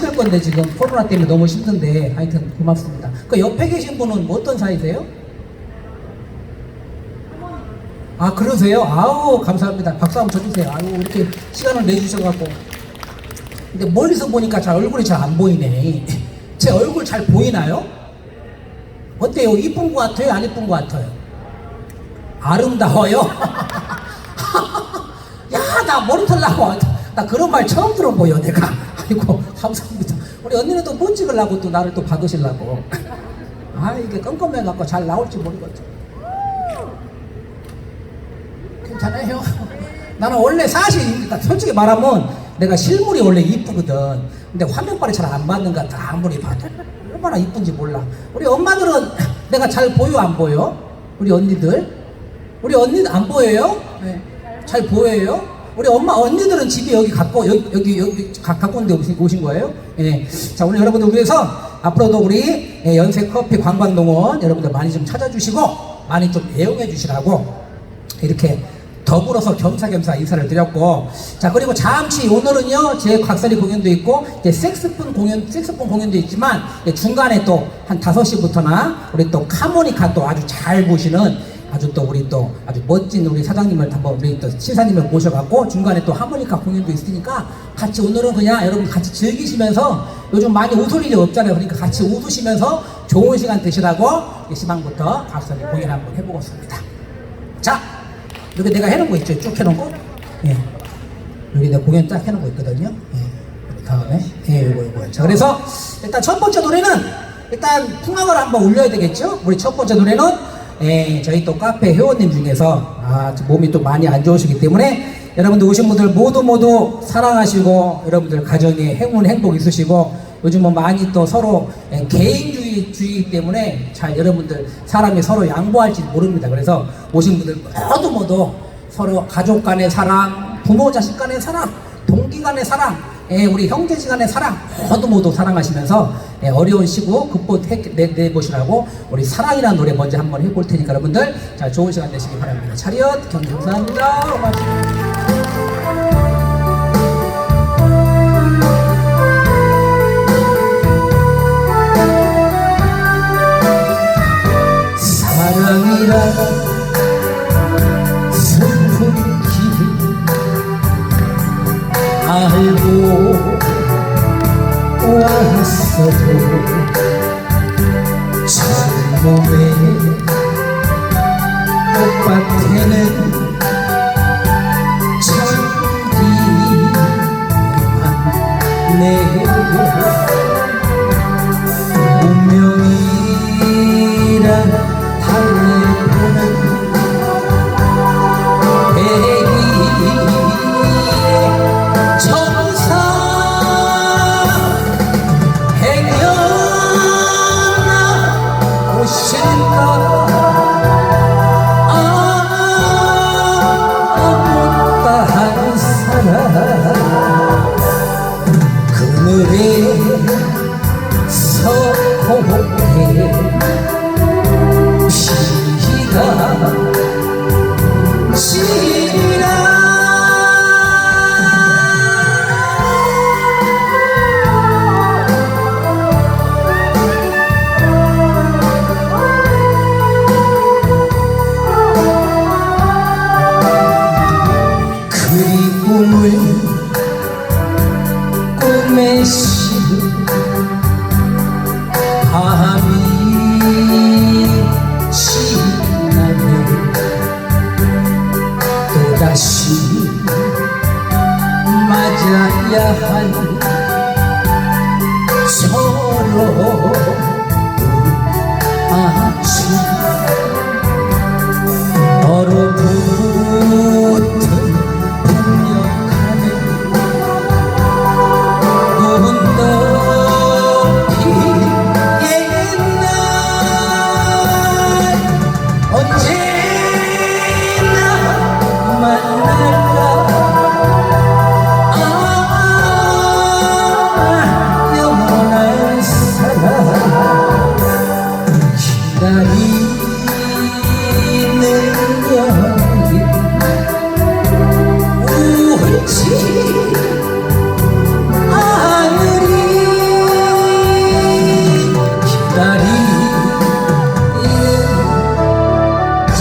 힘들 건데 지금 코로나 때문에 너무 힘든데 하여튼 고맙습니다. 그 옆에 계신 분은 뭐 어떤 사이세요? 아 그러세요? 아우 감사합니다. 박수 한번 쳐주세요. 아유 이렇게 시간을 내주셔갖고 근데 멀리서 보니까 잘 얼굴이 잘 안 보이네. 제 얼굴 잘 보이나요? 어때요? 이쁜 것 같아요? 안 이쁜 것 같아요? 아름다워요? 야, 나 머리털 나고. 나 그런 말 처음 들어보여, 내가. 감사합니다. 우리 언니는 또못 찍으려고 또 나를 또 받으시려고. 아, 이게 껌껌해갖고 잘 나올지 모르겠죠. 괜찮아요. 나는 원래 사실, 그러니까 솔직히 말하면 내가 실물이 원래 이쁘거든. 근데 화면빨이 잘 안 맞는 것 같아. 아무리 봐도. 얼마나 이쁜지 몰라. 우리 엄마들은 내가 잘 보여, 안 보여? 우리 언니들? 우리 언니들 안 보여요? 네. 잘 보여요? 우리 엄마 언니들은 집이 여기 갖고 여기 여기 여기 가, 가까운데 오신, 거예요? 예. 자 오늘 여러분들 위해서 앞으로도 우리 예, 연세 커피 관광농원 여러분들 많이 좀 찾아주시고 많이 좀 애용해 주시라고 이렇게 더불어서 겸사겸사 인사를 드렸고 자 그리고 잠시 오늘은요 제 곽설이 공연도 있고 이제 색스폰 공연 색스폰 공연도 있지만 중간에 또 한 5시부터나 우리 또 카모니카 또 아주 잘 보시는 아주 또 우리 또 아주 멋진 우리 사장님을 한번 우리 또 신사님을 모셔갖고 중간에 또 하모니카 공연도 있으니까 같이 오늘은 그냥 여러분 같이 즐기시면서 요즘 많이 웃을 일이 없잖아요 그러니까 같이 웃으시면서 좋은 시간 되시라고 이 시방부터 곽설이 공연 한번 해보겠습니다 자 여기 내가 해놓은 거 있죠? 쭉 해놓은 거? 예. 여기 내가 공연 딱 해놓은 거 있거든요. 예. 다음에, 예, 요거, 요거. 자, 그래서 일단 첫 번째 노래는 일단 풍악을 한번 올려야 되겠죠? 우리 첫 번째 노래는 예, 저희 또 카페 회원님 중에서 아, 몸이 또 많이 안 좋으시기 때문에 여러분들 오신 분들 모두 모두 사랑하시고 여러분들 가정에 행운 행복 있으시고 요즘은 많이 또 서로 예, 개인주의 주의이기 때문에 잘 여러분들 사람이 서로 양보할지 모릅니다. 그래서 오신 분들 모두 모두 서로 가족 간의 사랑, 부모 자식 간의 사랑, 동기 간의 사랑, 예, 우리 형제지 간의 사랑 모두 모두 사랑하시면서 예, 어려운 시구 극복해내보시라고 우리 사랑이라는 노래 먼저 한번 해볼 테니까 여러분들 자 좋은 시간 되시기 바랍니다. 차렷 경기 감사합니다. 고맙습니다. nosotros.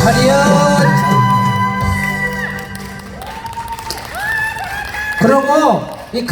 과연. 그러고